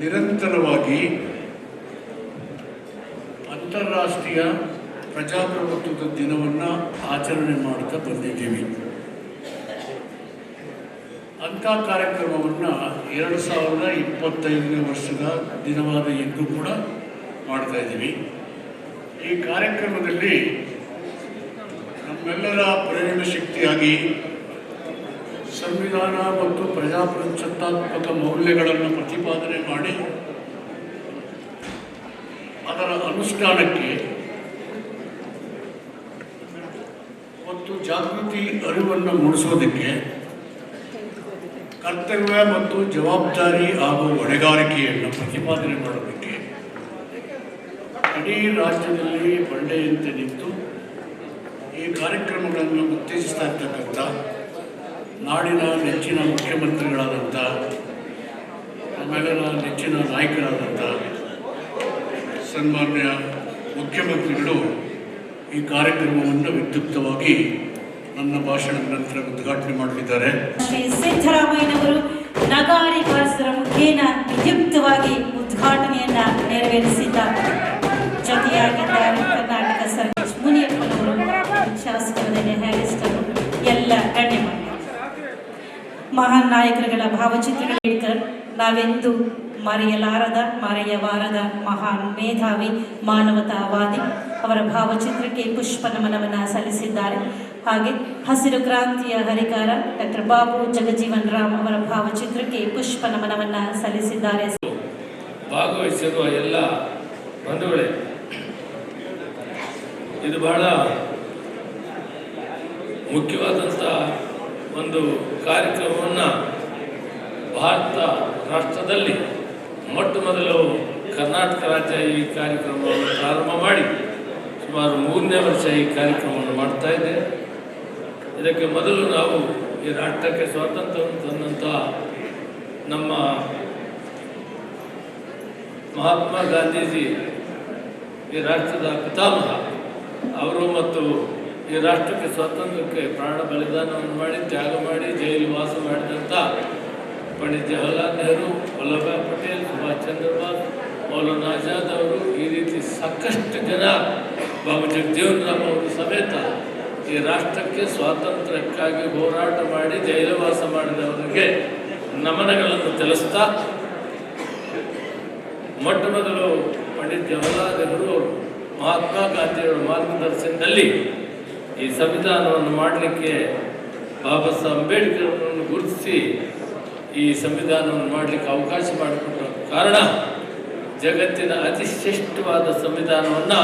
ನಿರಂತರವಾಗಿ ಅಂತಾರಾಷ್ಟ್ರೀಯ ಪ್ರಜಾಪ್ರಭುತ್ವದ ದಿನವನ್ನು ಆಚರಣೆ ಮಾಡ್ತಾ ಬಂದಿದ್ದೀವಿ. ಅಂಥ ಕಾರ್ಯಕ್ರಮವನ್ನು ಎರಡು ಸಾವಿರದ ಇಪ್ಪತ್ತೈದನೇ ವರ್ಷದ ದಿನವಾದ ಇಂದು ಕೂಡ ಮಾಡ್ತಾ ಇದ್ದೀವಿ. ಈ ಕಾರ್ಯಕ್ರಮದಲ್ಲಿ ನಮ್ಮೆಲ್ಲರ ಪ್ರೇರಣ ಶಕ್ತಿಯಾಗಿ ಸಂವಿಧಾನ ಮತ್ತು ಪ್ರಜಾಪ್ರಚತ್ತಾತ್ಮಕ ಮೌಲ್ಯಗಳನ್ನು ಪ್ರತಿಪಾದನೆ ಮಾಡಿ ಅದರ ಅನುಷ್ಠಾನಕ್ಕೆ ಮತ್ತು ಜಾಗೃತಿ ಅರಿವನ್ನು ಮೂಡಿಸೋದಕ್ಕೆ ಕರ್ತವ್ಯ ಮತ್ತು ಜವಾಬ್ದಾರಿ ಹಾಗೂ ಹೊಣೆಗಾರಿಕೆಯನ್ನು ಪ್ರತಿಪಾದನೆ ಮಾಡೋದಕ್ಕೆ ಇಡೀ ರಾಜ್ಯದಲ್ಲಿ ಬಂಡೆಯಂತೆ ನಿಂತು ಈ ಕಾರ್ಯಕ್ರಮಗಳನ್ನು ಉತ್ತೇಜಿಸ್ತಾ ಇರ್ತಕ್ಕಂಥ ನಾಡಿನ ನೆಚ್ಚಿನ ಮುಖ್ಯಮಂತ್ರಿಗಳಾದಂಥ, ಆಮೇಲೆ ನೆಚ್ಚಿನ ನಾಯಕರಾದಂಥ ಸನ್ಮಾನ್ಯ ಮುಖ್ಯಮಂತ್ರಿಗಳು ಈ ಕಾರ್ಯಕ್ರಮವನ್ನು ವಿದ್ಯುಕ್ತವಾಗಿ ನನ್ನ ಭಾಷಣದ ನಂತರ ಉದ್ಘಾಟನೆ ಮಾಡಲಿದ್ದಾರೆ. ಸಿದ್ದರಾಮಯ್ಯನವರು ನಗಾರಿ ಕಾಸರ ಮುಖೇನ ವಿದ್ಯುಕ್ತವಾಗಿ ಉದ್ಘಾಟನೆಯನ್ನು ನೆರವೇರಿಸಿದ್ದಾರೆ. ಜೊತೆಯಾಗಿದ್ದಾರೆ ಮಹಾನ್ ನಾಯಕರುಗಳ ಭಾವಚಿತ್ರಗಳ ನಾವೆಂದು ಮರೆಯಲಾರದ ಮರೆಯಬಾರದ ಮಹಾನ್ ಮೇಧಾವಿ ಮಾನವತಾವಾದಿ ಅವರ ಭಾವಚಿತ್ರಕ್ಕೆ ಪುಷ್ಪ ನಮನವನ್ನು ಸಲ್ಲಿಸಿದ್ದಾರೆ. ಹಾಗೆ ಹಸಿರು ಕ್ರಾಂತಿಯ ಹರಿಕಾರ ಡಾಕ್ಟರ್ ಬಾಬು ಜಗಜೀವನ್ ರಾಮ್ ಅವರ ಭಾವಚಿತ್ರಕ್ಕೆ ಪುಷ್ಪ ನಮನವನ್ನ ಸಲ್ಲಿಸಿದ್ದಾರೆ. ಭಾಗವಹಿಸಿರುವ ಎಲ್ಲ ಬಂಧುಗಳೇ, ಇದು ಬಹಳ ಮುಖ್ಯವಾದಂಥ ಒಂದು ಕಾರ್ಯಕ್ರಮವನ್ನು ಭಾರತ ರಾಷ್ಟ್ರದಲ್ಲಿ ಮೊಟ್ಟ ಮೊದಲು ಕರ್ನಾಟಕ ರಾಜ್ಯ ಈ ಕಾರ್ಯಕ್ರಮವನ್ನು ಪ್ರಾರಂಭ ಮಾಡಿ ಸುಮಾರು ಮೂರನೇ ವರ್ಷ ಈ ಕಾರ್ಯಕ್ರಮವನ್ನು ಮಾಡ್ತಾ ಇದೆ. ಇದಕ್ಕೆ ಮೊದಲು ನಾವು ಈ ರಾಷ್ಟ್ರಕ್ಕೆ ಸ್ವಾತಂತ್ರ್ಯವನ್ನು ತಂದಂತಹ ನಮ್ಮ ಮಹಾತ್ಮ ಗಾಂಧೀಜಿ ಈ ರಾಷ್ಟ್ರದ ಪಿತಾಮಹ. ಅವರು ಮತ್ತು ಈ ರಾಷ್ಟ್ರಕ್ಕೆ ಸ್ವಾತಂತ್ರ್ಯಕ್ಕೆ ಪ್ರಾಣ ಬಲಿದಾನವನ್ನು ಮಾಡಿ, ತ್ಯಾಗ ಮಾಡಿ ಜೈಲು ವಾಸ ಮಾಡಿದಂಥ ಪಂಡಿತ್ ಜವಾಹರ್ಲಾಲ್ ನೆಹರು ವಲ್ಲಭಾಯ್ ಪಟೇಲ್, ಸುಭಾಷ್ ಚಂದ್ರ ಬೋಸ್, ಮೌಲಾನಾ ಆಜಾದ್ ಅವರು ಈ ರೀತಿ ಸಾಕಷ್ಟು ಜನ ಬಾಬು ಜಗಜೀವನ್ ರಾಮ್ ಅವರು ಸಮೇತ ಈ ರಾಷ್ಟ್ರಕ್ಕೆ ಸ್ವಾತಂತ್ರ್ಯಕ್ಕಾಗಿ ಹೋರಾಟ ಮಾಡಿ ಜೈಲವಾಸ ಮಾಡಿದವರಿಗೆ ನಮನಗಳನ್ನು ತಿಳಿಸ್ತಾ, ಮೊಟ್ಟ ಮೊದಲು ಪಂಡಿತ್ ಜವಾಹರ್ಲಾಲ್ ನೆಹರು ಮಹಾತ್ಮ ಗಾಂಧಿಯವರ ಮಾರ್ಗದರ್ಶನದಲ್ಲಿ ಈ ಸಂವಿಧಾನವನ್ನು ಮಾಡಲಿಕ್ಕೆ ಬಾಬಾ ಸಾಹೇಬ್ ಅಂಬೇಡ್ಕರ್ ಅವರನ್ನು ಗುರುತಿಸಿ ಈ ಸಂವಿಧಾನವನ್ನು ಮಾಡಲಿಕ್ಕೆ ಅವಕಾಶ ಮಾಡಿಕೊಟ್ಟ ಕಾರಣ ಜಗತ್ತಿನ ಅತಿ ಶ್ರೇಷ್ಠವಾದ ಸಂವಿಧಾನವನ್ನು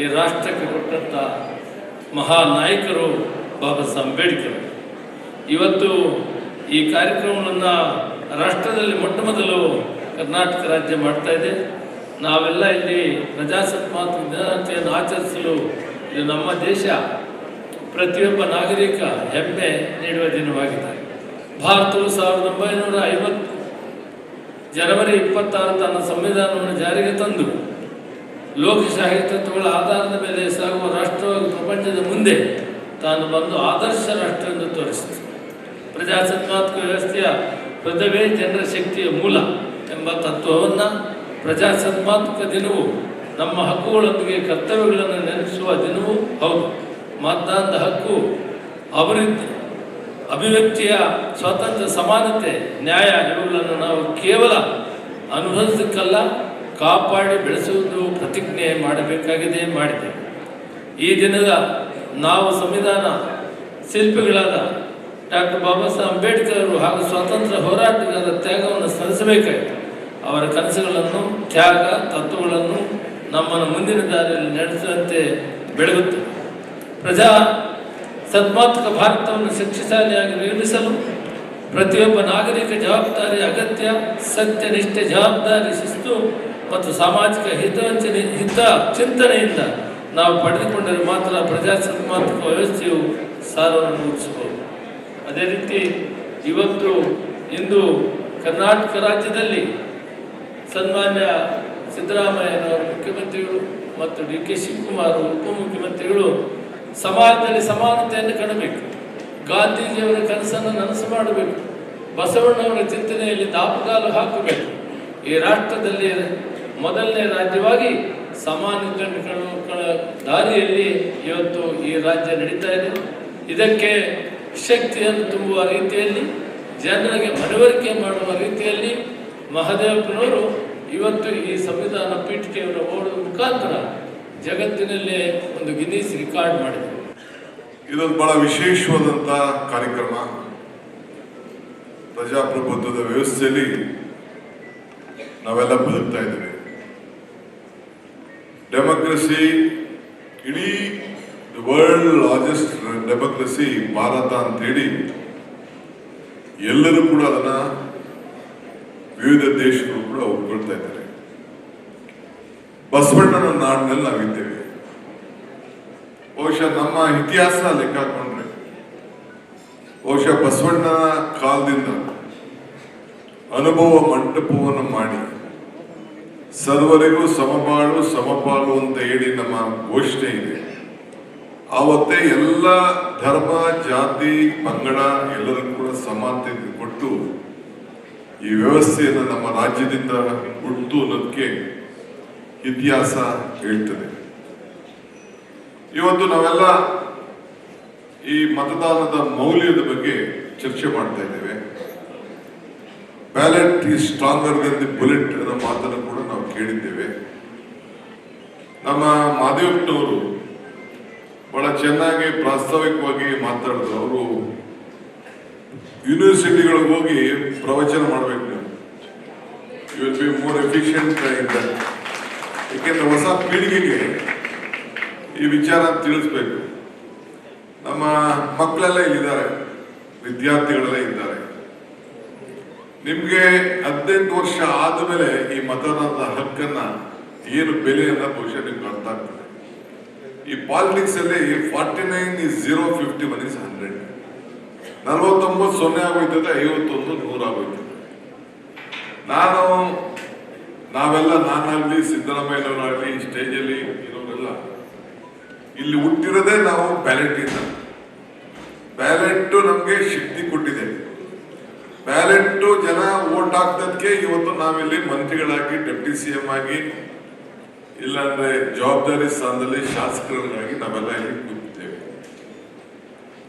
ಈ ರಾಷ್ಟ್ರಕ್ಕೆ ಕೊಟ್ಟಂಥ ಮಹಾನ್ ನಾಯಕರು ಬಾಬಾ ಸಾಹೇಬ್ ಅಂಬೇಡ್ಕರ್. ಇವತ್ತು ಈ ಕಾರ್ಯಕ್ರಮವನ್ನು ರಾಷ್ಟ್ರದಲ್ಲಿ ಮೊಟ್ಟ ಮೊದಲು ಕರ್ನಾಟಕ ರಾಜ್ಯ ಮಾಡ್ತಾ ಇದೆ. ನಾವೆಲ್ಲ ಇಲ್ಲಿ ಪ್ರಜಾಸತ್ತಾತ್ಮಕ ದಿನಾಚರಣೆಯನ್ನು ಆಚರಿಸಲು ಇದು ನಮ್ಮ ದೇಶ. ಪ್ರತಿಯೊಬ್ಬ ನಾಗರಿಕ ಹೆಮ್ಮೆ ನೀಡುವ ದಿನವಾಗಿದೆ. ಭಾರತವು ಸಾವಿರದ ಒಂಬೈನೂರ ಐವತ್ತು ಜನವರಿ ಇಪ್ಪತ್ತಾರು ತನ್ನ ಸಂವಿಧಾನವನ್ನು ಜಾರಿಗೆ ತಂದು ಲೋಕಶಾಹಿ ತತ್ವಗಳ ಆಧಾರದ ಮೇಲೆ ಸಾಗುವ ರಾಷ್ಟ್ರವಾಗಿ ಪ್ರಪಂಚದ ಮುಂದೆ ತಾನು ಬಂದು ಆದರ್ಶ ರಾಷ್ಟ್ರ ಎಂದು ತೋರಿಸಿತು. ಪ್ರಜಾಸತ್ತಾತ್ಮಕ ವ್ಯವಸ್ಥೆಯ ಪದವೇ ಜನರ ಶಕ್ತಿಯ ಮೂಲ ಎಂಬ ತತ್ವವನ್ನು ಪ್ರಜಾಸತ್ತಾತ್ಮಕ ದಿನವು ನಮ್ಮ ಹಕ್ಕುಗಳೊಂದಿಗೆ ಕರ್ತವ್ಯಗಳನ್ನು ನೆನೆಸುವ ದಿನವೂ ಹೌದು. ಮತದಾನದ ಹಕ್ಕು ಅವರಿದ್ದ. ಅಭಿವ್ಯಕ್ತಿಯ ಸ್ವಾತಂತ್ರ್ಯ, ಸಮಾನತೆ, ನ್ಯಾಯ ಇವುಗಳನ್ನು ನಾವು ಕೇವಲ ಅನುಭವಿಸಕ್ಕಲ್ಲ ಕಾಪಾಡಿ ಬೆಳೆಸುವುದು ಪ್ರತಿಜ್ಞೆ ಮಾಡಬೇಕಾಗಿದೆ ಮಾಡಿದೆ ಈ ದಿನದ ನಾವು ಸಂವಿಧಾನ ಶಿಲ್ಪಿಗಳಾದ ಡಾಕ್ಟರ್ ಬಾಬಾ ಸಾಹೇಬ್ ಅಂಬೇಡ್ಕರ್ ಅವರು ಹಾಗೂ ಸ್ವಾತಂತ್ರ್ಯ ಹೋರಾಟಗಾರರ ತ್ಯಾಗವನ್ನು ಸ್ಮರಿಸಬೇಕಾಯಿತು. ಅವರ ಕನಸುಗಳನ್ನು, ತ್ಯಾಗ, ತತ್ವಗಳನ್ನು ನಮ್ಮನ್ನು ಮುಂದಿನ ದಾರಿಯಲ್ಲಿ ನಡೆಸುವಂತೆ ಬೆಳಗುತ್ತದೆ ಪ್ರಜಾ ಸದ್ಮಾತ್ಮಕ ಭಾರತವನ್ನು ಶಕ್ತಿಶಾಲಿಯಾಗಿ ನಿರ್ಮಿಸಲು ಪ್ರತಿಯೊಬ್ಬ ನಾಗರಿಕ ಜವಾಬ್ದಾರಿ, ಅಗತ್ಯ ಸತ್ಯನಿಷ್ಠೆ ಜವಾಬ್ದಾರಿ, ಶಿಸ್ತು ಮತ್ತು ಸಾಮಾಜಿಕ ಹಿತವಂಚನೆ, ಹಿತ ಚಿಂತನೆಯಿಂದ ನಾವು ಪಡೆದುಕೊಂಡರೆ ಮಾತ್ರ ಪ್ರಜಾಸತ್ತಾತ್ಮಕ ವ್ಯವಸ್ಥೆಯು ಸಾಲವನ್ನು ರೂಪಿಸಬಹುದು. ಅದೇ ರೀತಿ ಇವತ್ತು ಇಂದು ಕರ್ನಾಟಕ ರಾಜ್ಯದಲ್ಲಿ ಸನ್ಮಾನ್ಯ ಸಿದ್ದರಾಮಯ್ಯನವರು ಮುಖ್ಯಮಂತ್ರಿಗಳು ಮತ್ತು ಡಿ ಕೆ ಶಿವಕುಮಾರ್ ಉಪಮುಖ್ಯಮಂತ್ರಿಗಳು ಸಮಾಜದಲ್ಲಿ ಸಮಾನತೆಯನ್ನು ಕಾಣಬೇಕು. ಗಾಂಧೀಜಿಯವರ ಕನಸನ್ನು ನನಸು ಮಾಡಬೇಕು. ಬಸವಣ್ಣವರ ಚಿಂತನೆಯಲ್ಲಿ ದಾಪುಗಾಲು ಹಾಕಬೇಕು. ಈ ರಾಷ್ಟ್ರದಲ್ಲಿ ಮೊದಲನೇ ರಾಜ್ಯವಾಗಿ ಸಮಾನತೆಯನ್ನು ದಾರಿಯಲ್ಲಿ ಇವತ್ತು ಈ ರಾಜ್ಯ ನಡೀತಾ ಇದೆ. ಇದಕ್ಕೆ ಶಕ್ತಿಯನ್ನು ತುಂಬುವ ರೀತಿಯಲ್ಲಿ, ಜನರಿಗೆ ಮನವರಿಕೆ ಮಾಡುವ ರೀತಿಯಲ್ಲಿ ಮಹದೇವಪ್ಪನವರು ಇವತ್ತು ಈ ಸಂವಿಧಾನ ಪೀಠಿಕೆಯನ್ನು ಓಡುವ ಮುಖಾಂತರ ಜಗತ್ತಿನಲ್ಲೇ ಒಂದು ಗಿನೀಸ್ ರೆಕಾರ್ಡ್ ಮಾಡಿದೆ ಇದೊಂದು ಬಹಳ ವಿಶೇಷವಾದಂಥ ಕಾರ್ಯಕ್ರಮ. ಪ್ರಜಾಪ್ರಭುತ್ವದ ವ್ಯವಸ್ಥೆಯಲ್ಲಿ ನಾವೆಲ್ಲ ಬದುಕ್ತಾ ಇದ್ದೇವೆ. ಡೆಮೋಕ್ರಸಿ ಇಡೀ ವರ್ಲ್ಡ್ ಲಾರ್ಜೆಸ್ಟ್ ಡೆಮೋಕ್ರಸಿ ಭಾರತ ಅಂತ ಹೇಳಿ ಎಲ್ಲರೂ ಕೂಡ ಅದನ್ನ ವಿವಿಧ ದೇಶಗಳು ಕೂಡ ಒಪ್ಕೊಳ್ತಾ ಇದ್ದಾರೆ. ಬಸವಣ್ಣನ ನಾಡಿನಲ್ಲಿ ನಾವಿದ್ದೇವೆ. ಬಹುಶಃ ನಮ್ಮ ಇತಿಹಾಸ ಲೆಕ್ಕ ಹಾಕೊಂಡ್ರೆ, ಬಹುಶಃ ಬಸವಣ್ಣನ ಕಾಲದಿಂದ ಅನುಭವ ಮಂಟಪವನ್ನು ಮಾಡಿ, ಸರ್ವರಿಗೂ ಸಮಬಾಳು ಸಮಪಾಲು ಅಂತ ಹೇಳಿ ನಮ್ಮ ಘೋಷಣೆ ಇದೆ. ಆವತ್ತೇ ಎಲ್ಲ ಧರ್ಮ, ಜಾತಿ, ಪಂಗಡ ಎಲ್ಲರೂ ಕೂಡ ಸಮಾನತೆ ಕೊಟ್ಟು ಈ ವ್ಯವಸ್ಥೆಯನ್ನು ನಮ್ಮ ರಾಜ್ಯದಿಂದ ಹುಟ್ಟು ಅನ್ನೋದಕ್ಕೆ ಇತಿಹಾಸ ಹೇಳ್ತದೆ ಇವತ್ತು ನಾವೆಲ್ಲ ಈ ಮತದಾನದ ಮೌಲ್ಯದ ಬಗ್ಗೆ ಚರ್ಚೆ ಮಾಡ್ತಾ ಇದ್ದೇವೆ. ಬ್ಯಾಲೆಟ್ ಈ ಸ್ಟ್ರಾಂಗರ್ ದಿ ಬುಲೆಟ್ ಅನ್ನೋ ಮಾತನ್ನು ಕೂಡ ನಾವು ಕೇಳಿದ್ದೇವೆ. ನಮ್ಮ ಮಾದೇವಪ್ಪನವರು ಬಹಳ ಚೆನ್ನಾಗಿ ಪ್ರಾಸ್ತಾವಿಕವಾಗಿ ಮಾತಾಡಿದ್ರು. ಅವರು ಯೂನಿವರ್ಸಿಟಿಗಳಿಗೆ ಹೋಗಿ ಪ್ರವಚನ ಮಾಡಬೇಕು. ನೀವು you will be more efficient that ಏಕೆಂದ್ರೆ ಹೊಸ ಪೀಳಿಗೆಗೆ ಈ ವಿಚಾರ ತಿಳಿಸ್ಬೇಕು. ನಮ್ಮ ಮಕ್ಕಳೆಲ್ಲ ಇಲ್ಲಿದ್ದಾರೆ, ವಿದ್ಯಾರ್ಥಿಗಳೆಲ್ಲ ಇದ್ದಾರೆ. ನಿಮ್ಗೆ ಹದಿನೆಂಟು ವರ್ಷ ಆದಮೇಲೆ ಈ ಮತದಾನದ ಹಕ್ಕನ್ನ ಏನು ಬೆಲೆ ಅನ್ನೋ ಬಹುಶಃ ನಿಮ್ಗೆ ಅರ್ಥ ಆಗ್ತದೆ. ಈ ಪಾಲಿಟಿಕ್ಸ್ ಅಲ್ಲಿ forty nine is zero fifty one is hundred ನಲವತ್ತೊಂಬತ್ತು ಸೊನ್ನೆ ಆಗೋಯ್ತದೆ, ಐವತ್ತೊಂದು ನೂರ ಆಗೋಯ್ತದೆ ನಾನು ನಾವೆಲ್ಲ ನಾನಾಗ್ಲಿ ಸಿದ್ದರಾಮಯ್ಯನವರಾಗ್ಲಿ ಈ ಸ್ಟೇಜಲ್ಲಿ ಇರೋರೆಲ್ಲ, ಇಲ್ಲಿ ಹುಟ್ಟಿರೋದೇ ನಾವು ಬ್ಯಾಲೆಟ್ ಇಂದ. ಬ್ಯಾಲೆಟ್ ನಮ್ಗೆ ಶಕ್ತಿ ಕೊಟ್ಟಿದೆ. ಬ್ಯಾಲೆಟ್ ಜನ ಓಟ್ ಹಾಕ್ದಕ್ಕೆ ಇವತ್ತು ನಾವಿಲ್ಲಿ ಮಂತ್ರಿಗಳಾಗಿ, ಡೆಪ್ಟಿ ಸಿ ಎಂ ಆಗಿ, ಇಲ್ಲಾಂದ್ರೆ ಜವಾಬ್ದಾರಿ ಸ್ಥಾನದಲ್ಲಿ ಶಾಸಕರಾಗಿ ನಾವೆಲ್ಲ ಇಲ್ಲಿ ಕೂತಿದ್ದೇವೆ.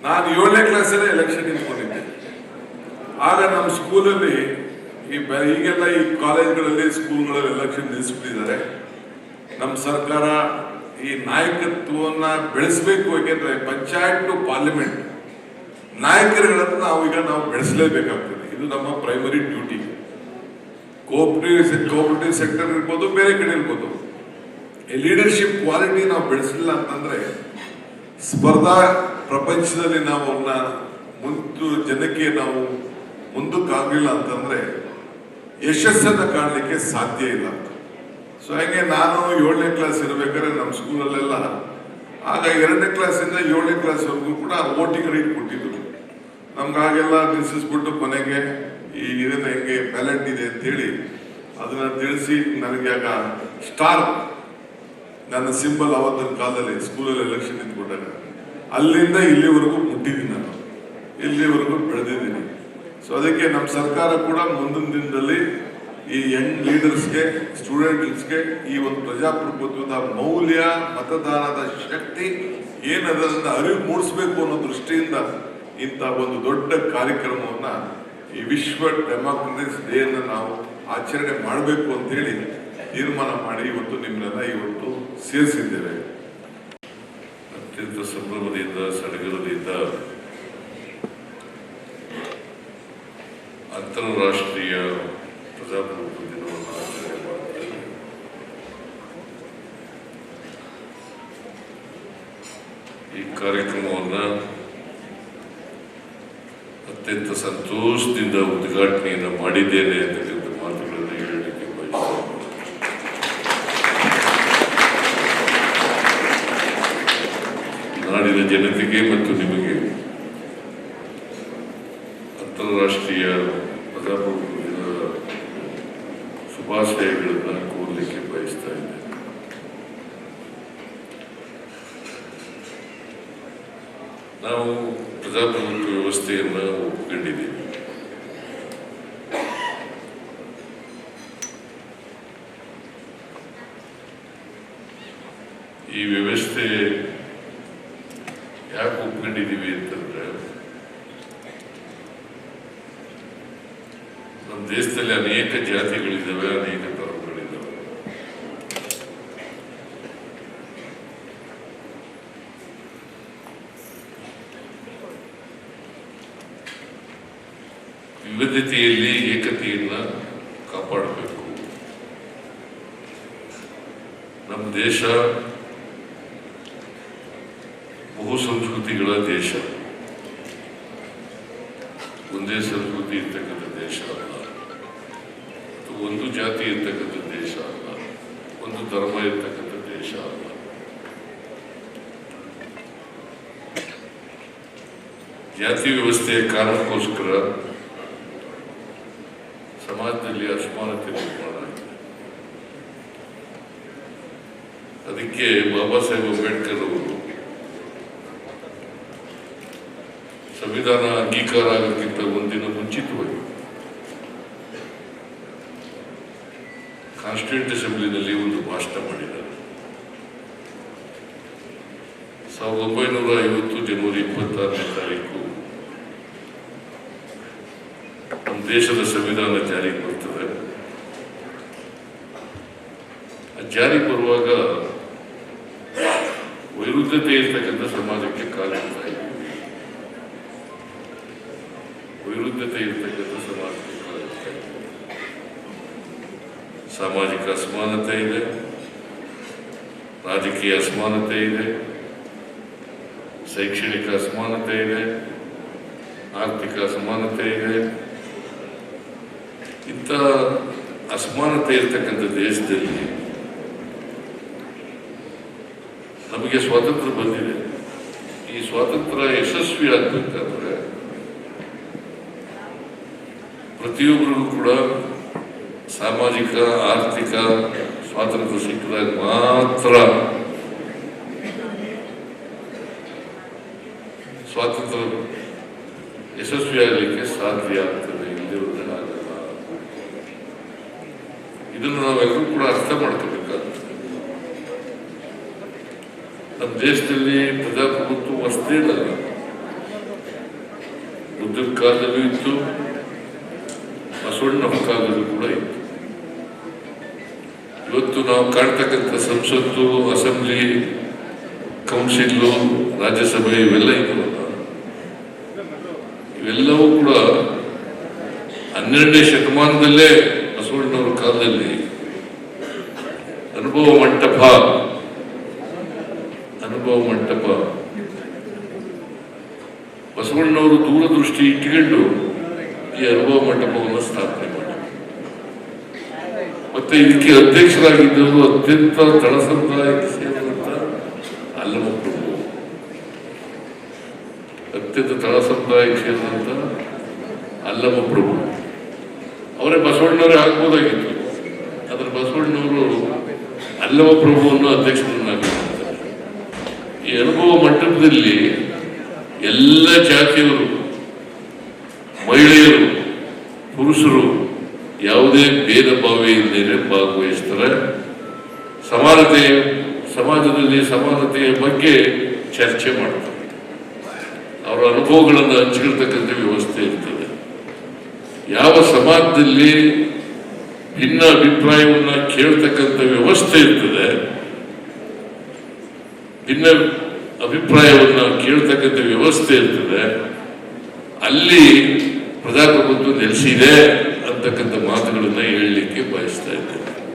ನಾನು ಏಳನೇ ಕ್ಲಾಸಲ್ಲೇ ಎಲೆಕ್ಷನ್ ನಿಂತ್ಕೊಂಡಿದ್ದೆ ಆಗ ನಮ್ಮ ಸ್ಕೂಲಲ್ಲಿ ಈ ಈಗೆಲ್ಲ ಈ ಕಾಲೇಜ್ಗಳಲ್ಲಿ, ಸ್ಕೂಲ್ಗಳಲ್ಲಿ ಎಲೆಕ್ಷನ್ ನಿಲ್ಲಿಸ್ಬಿಟ್ಟಿದ್ದಾರೆ ನಮ್ಮ ಸರ್ಕಾರ ಈ ನಾಯಕತ್ವವನ್ನ ಬೆಳೆಸಬೇಕು ಯಾಕೆಂದ್ರೆ ಪಂಚಾಯತ್ ಟು ಪಾರ್ಲಿಮೆಂಟ್. ನಾಯಕರುಗಳನ್ನು ನಾವು ಈಗ ನಾವು ಬೆಳೆಸಲೇಬೇಕಾಗ್ತದೆ. ಇದು ನಮ್ಮ primary duty cooperative cooperative sector ಇರ್ಬೋದು, ಬೇರೆ ಕಡೆ ಇರ್ಬೋದು. ಈ ಲೀಡರ್ಶಿಪ್ ಕ್ವಾಲಿಟಿ ನಾವು ಬೆಳೆಸಲಿಲ್ಲ ಅಂತಂದ್ರೆ ಸ್ಪರ್ಧಾ ಪ್ರಪಂಚದಲ್ಲಿ ನಾವು ಅವನ್ನ ಮುಂದು ಜನಕ್ಕೆ ನಾವು ಮುಂದಕ್ಕಾಗಲಿಲ್ಲ ಅಂತಂದ್ರೆ ಯಶಸ್ಸನ್ನ ಕಾಣಲಿಕ್ಕೆ ಸಾಧ್ಯ ಇಲ್ಲ. ಸೊ ಹಾಗೆ ನಾನು ಏಳನೇ ಕ್ಲಾಸ್ ಇರಬೇಕಾದ್ರೆ ನಮ್ಮ ಸ್ಕೂಲಲ್ಲೆಲ್ಲ ಆಗ ಎರಡನೇ ಕ್ಲಾಸಿಂದ ಏಳನೇ ಕ್ಲಾಸ್ವರೆಗೂ ಕೂಡ ವೋಟಿಂಗ್ ರೈಟ್ ಕೊಟ್ಟಿದ್ರು ನಮ್ಗೆ ಹಾಗೆಲ್ಲ ನಿಲ್ಲಿಸ್ಬಿಟ್ಟು ಕೊನೆಗೆ ಈ ಇದನ್ನ ಹೆಂಗೆ ಬ್ಯಾಲೆಟ್ ಇದೆ ಅಂತೇಳಿ ಅದನ್ನ ತಿಳಿಸಿ ನನಗೆ ಆಗ ಸ್ಟಾರ್ ನನ್ನ ಸಿಂಬಲ್ ಅವತ್ತಿನ ಕಾಲದಲ್ಲಿ ಸ್ಕೂಲಲ್ಲಿ ಎಲೆಕ್ಷನ್ ನಿಂತ್ಕೊಂಡಾಗ. ಅಲ್ಲಿಂದ ಇಲ್ಲಿವರೆಗೂ ಮುಟ್ಟಿದ್ದೀನಿ ನಾನು. ಇಲ್ಲಿವರೆಗೂ ಬೆಳೆದಿದ್ದೀನಿ. ಸೊ ಅದಕ್ಕೆ ನಮ್ಮ ಸರ್ಕಾರ ಕೂಡ ಮುಂದಿನ ದಿನದಲ್ಲಿ ಈ ಯಂಗ್ ಲೀಡರ್ಸ್ಗೆ ಸ್ಟೂಡೆಂಟ್ಸ್ಗೆ ಈ ಒಂದು ಪ್ರಜಾಪ್ರಭುತ್ವದ ಮೌಲ್ಯ, ಮತದಾನದ ಶಕ್ತಿ ಏನದರಿಂದ ಅರಿವು ಮೂಡಿಸಬೇಕು ಅನ್ನೋ ದೃಷ್ಟಿಯಿಂದ ಇಂಥ ಒಂದು ದೊಡ್ಡ ಕಾರ್ಯಕ್ರಮವನ್ನು ಈ ವಿಶ್ವ ಡೆಮಾಕ್ರಟಿಸ್ ಡೇಯನ್ನು ನಾವು ಆಚರಣೆ ಮಾಡಬೇಕು ಅಂತೇಳಿ ತೀರ್ಮಾನ ಮಾಡಿ ಇವತ್ತು ನಿಮ್ಮನ್ನೆಲ್ಲ ಇವತ್ತು ಸೇರಿಸಿದ್ದೇವೆ. ಅತ್ಯಂತ ಸಂಭ್ರಮದಿಂದ ಅಂತಾರಾಷ್ಟ್ರೀಯ ಪ್ರಜಾಪ್ರಭುತ್ವ ದಿನವನ್ನು ಆಚರಣೆ ಮಾಡುತ್ತೇವೆ. ಈ ಕಾರ್ಯಕ್ರಮವನ್ನು ಅತ್ಯಂತ ಸಂತೋಷದಿಂದ ಉದ್ಘಾಟನೆಯನ್ನು ಮಾಡಿದ್ದೇನೆ ಅಂತಕ್ಕಂಥ ಮಾತುಗಳನ್ನು ಹೇಳಲಿಕ್ಕೆ ಬಯಸ್ತೇನೆ ನಾಡಿನ ಜನತೆಗೆ ಮತ್ತು ನಿಮಗೆ ಅಂತಾರಾಷ್ಟ್ರೀಯ ದಿನದ ಶುಭಾಶಯಗಳನ್ನು ಕೋರಲಿಕ್ಕೆ ಬಯಸ್ತಾ ಇದ್ದೇನೆ. ನಾವು ಪ್ರಜಾಪ್ರಭುತ್ವ ವ್ಯವಸ್ಥೆಯನ್ನು ಒಪ್ಪಿಕೊಂಡಿದ್ದೀವಿ ಈ ವ್ಯವಸ್ಥೆ ನಮ್ಮ ದೇಶದಲ್ಲಿ ಅನೇಕ ಜಾತಿಗಳಿದ್ದಾವೆ ಅನೇಕ ಧರ್ಮಗಳಿದ್ದಾವೆ. ವಿವಿಧತೆಯಲ್ಲಿ ಏಕತೆಯನ್ನ ಕಾಪಾಡಬೇಕು. ನಮ್ಮ ದೇಶ ಜಾತಿ ಇರ್ತಕ್ಕಂಥ ದೇಶ ಅಲ್ಲ. ಒಂದು ಧರ್ಮ ಇರ್ತಕ್ಕಂಥ ದೇಶ ಅಲ್ಲ. ಜಾತಿ ವ್ಯವಸ್ಥೆಯ ಕಾರಣಕ್ಕೋಸ್ಕರ ಸಮಾಜದಲ್ಲಿ ಅಸಮಾನತೆ ನಿರ್ಮಾಣ ಅದಕ್ಕೆ ಬಾಬಾ ಸಾಹೇಬ್ ಅಂಬೇಡ್ಕರ್ ಅವರು ಸಂವಿಧಾನ ಅಂಗೀಕಾರ ಆಗೋಕ್ಕಿಂತ ಒಂದಿನ ಮುಂಚಿತವಾಗಿ ಕಾನ್ಸ್ಟಿಟ್ಯೂಂಟ್ ಅಸೆಂಬ್ಲಿನಲ್ಲಿ ಒಂದು ಭಾಷಣ ಮಾಡಿದ್ದಾರೆ ಸಾವಿರದ ಒಂಬೈನೂರ ಐವತ್ತು ಜನವರಿ ಇಪ್ಪತ್ತಾರನೇ ತಾರೀಕು ನಮ್ಮ ದೇಶದ ಸಂವಿಧಾನ ಜಾರಿಗೆ ಬರ್ತದೆ. ಜಾರಿಗೆ ಜಾರಿ ಬರುವಾಗ ವೈರುಧ್ಯತೆ ಇರ್ತಕ್ಕಂಥ ಸಮಾಜಕ್ಕೆ ಕಾಲಿಡ್ತಾ ಇದ್ದೀವಿ ವೈರುಧ್ಯತೆ ಇರ್ತಕ್ಕಂಥ ಸಮಾಜಕ್ಕೆ ಕಾಲಿಡ್ತಾ ಇದ್ದೀವಿ ಸಾಮಾಜಿಕ ಅಸಮಾನತೆ ಇದೆ, ರಾಜಕೀಯ ಅಸಮಾನತೆ ಇದೆ, ಶೈಕ್ಷಣಿಕ ಅಸಮಾನತೆ ಇದೆ, ಆರ್ಥಿಕ ಅಸಮಾನತೆ ಇದೆ. ಇಂಥ ಅಸಮಾನತೆ ಇರ್ತಕ್ಕಂಥ ದೇಶದಲ್ಲಿ ನಮಗೆ ಸ್ವಾತಂತ್ರ್ಯ ಬಂದಿದೆ. ಈ ಸ್ವಾತಂತ್ರ್ಯ ಯಶಸ್ವಿ ಆಗ್ಬೇಕಾದ್ರೆ ಪ್ರತಿಯೊಬ್ಬರಿಗೂ ಕೂಡ ಸಾಮಾಜಿಕ, ಆರ್ಥಿಕ ಸ್ವಾತಂತ್ರ್ಯ ಸಿಕ್ಕಿದಾಗ ಮಾತ್ರ ಸ್ವಾತಂತ್ರ್ಯ ಯಶಸ್ವಿಯಾಗಲಿಕ್ಕೆ ಸಾಧ್ಯ ಆಗ್ತದೆ ಇಲ್ಲಿರುವುದೇ ಆಗಲ್ಲ ಇದನ್ನು ನಾವೆಲ್ಲರೂ ಕೂಡ ಅರ್ಥ ಮಾಡ್ಕೋಬೇಕಾಗ್ತದೆ. ನಮ್ಮ ದೇಶದಲ್ಲಿ ಪ್ರಜಾಪ್ರಭುತ್ವ ಅಷ್ಟೇ ಇಲ್ಲ ಬುದ್ಧನ ಕಾಲದಲ್ಲೂ ಇತ್ತು ಬಸವಣ್ಣನ ಕಾಲದಲ್ಲೂ ಕೂಡ ಇತ್ತು ಇವತ್ತು ನಾವು ಕಾಣ್ತಕ್ಕಂಥ ಸಂಸತ್ತು, ಅಸೆಂಬ್ಲಿ ಕೌನ್ಸಿಲ್ಲು ರಾಜ್ಯಸಭೆ ಇವೆಲ್ಲ ಇದ್ದವಲ್ಲ ಇವೆಲ್ಲವೂ ಕೂಡ ಹನ್ನೆರಡನೇ ಶತಮಾನದಲ್ಲೇ ಬಸವಣ್ಣನವರ ಕಾಲದಲ್ಲಿ ಅನುಭವ ಮಂಟಪ ಅನುಭವ ಮಂಟಪ. ಬಸವಣ್ಣವರು ದೂರದೃಷ್ಟಿ ಇಟ್ಕೊಂಡು ಈ ಅನುಭವ ಮಾಡಿ ಮತ್ತೆ ಇದಕ್ಕೆ ಅಧ್ಯಕ್ಷರಾಗಿದ್ದವರು ಅತ್ಯಂತ ತಳ ಸಮುದಾಯಕ್ಕೆ ಸೇರಿದಂತ ಅಲ್ಲಮಪ್ರಭು ಅತ್ಯಂತ ತಳ ಸಮುದಾಯಕ್ಕೆ ಸೇರಿದಂತ ಅಲ್ಲಮಪ್ರಭು ಅವರೇ ಬಸವಣ್ಣವರೇ ಆಗ್ಬೋದಾಗಿತ್ತು. ಆದ್ರೆ ಬಸವಣ್ಣವರು ಅಲ್ಲಮ ಪ್ರಭುವನ್ನು ಅಧ್ಯಕ್ಷರನ್ನಾಗಿ ಈ ಅನುಭವ ಮಂಟಪದಲ್ಲಿ ಎಲ್ಲ ಜಾತಿಯವರು ಭಾಗವಹಿಸ್ತಾರೆ ಸಮಾನತೆ ಸಮಾಜದಲ್ಲಿ ಸಮಾನತೆಯ ಬಗ್ಗೆ ಚರ್ಚೆ ಮಾಡ್ತಾರೆ. ಅವರ ಅನುಭವಗಳನ್ನು ಹಂಚಿಕೊಳ್ತಕ್ಕಂಥ ವ್ಯವಸ್ಥೆ ಇರ್ತದೆ. ಯಾವ ಸಮಾಜದಲ್ಲಿ ಭಿನ್ನ ಅಭಿಪ್ರಾಯವನ್ನು ಕೇಳ್ತಕ್ಕಂಥ ವ್ಯವಸ್ಥೆ ಇರ್ತದೆ, ಭಿನ್ನ ಅಭಿಪ್ರಾಯವನ್ನು ಕೇಳ್ತಕ್ಕಂಥ ವ್ಯವಸ್ಥೆ ಇರ್ತದೆ, ಅಲ್ಲಿ ಪ್ರಜಾಪ್ರಭುತ್ವ ನೆಲೆಸಿದೆ ಅಂತಕ್ಕಂಥ ಮಾತುಗಳನ್ನು ಹೇಳಲಿಕ್ಕೆ ಬಯಸ್ತಾ ಇದ್ದೇನೆ.